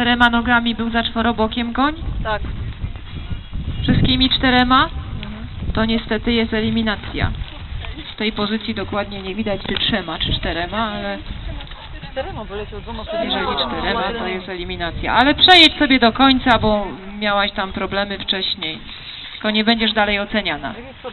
czterema nogami był za czworobokiem koń? Tak. Wszystkimi czterema? Mhm. To niestety jest eliminacja. Z tej pozycji dokładnie nie widać, czy trzema, czy czterema, ale Czterema wyleciał dwoma jeżeli czterema, to jest eliminacja. Ale przejedź sobie do końca, bo miałaś tam problemy wcześniej. Tylko nie będziesz dalej oceniana. Jak jest to.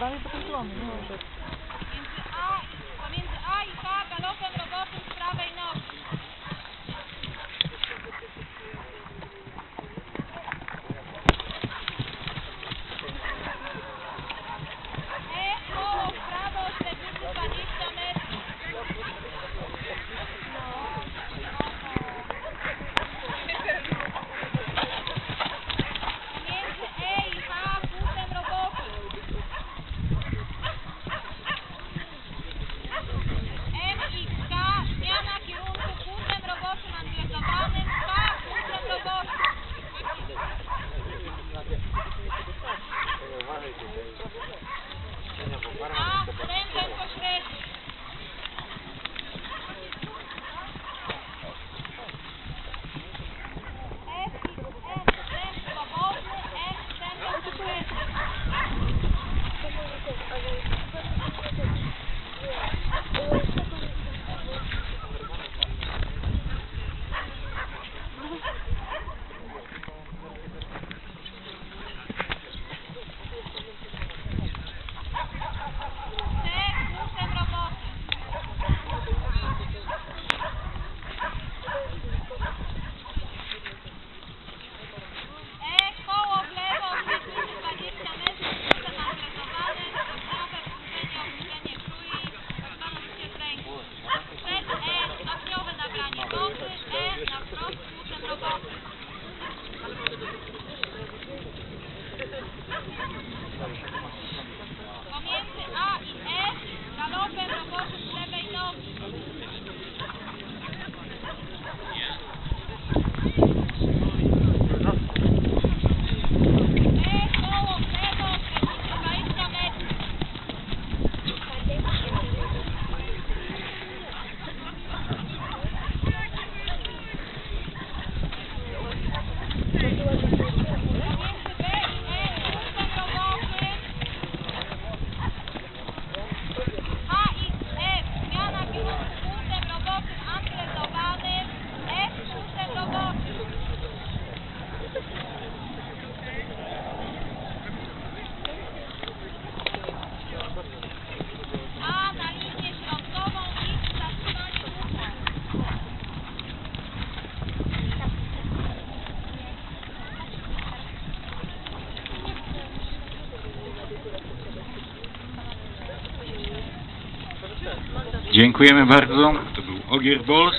Dziękujemy bardzo. To był Ogier Bols.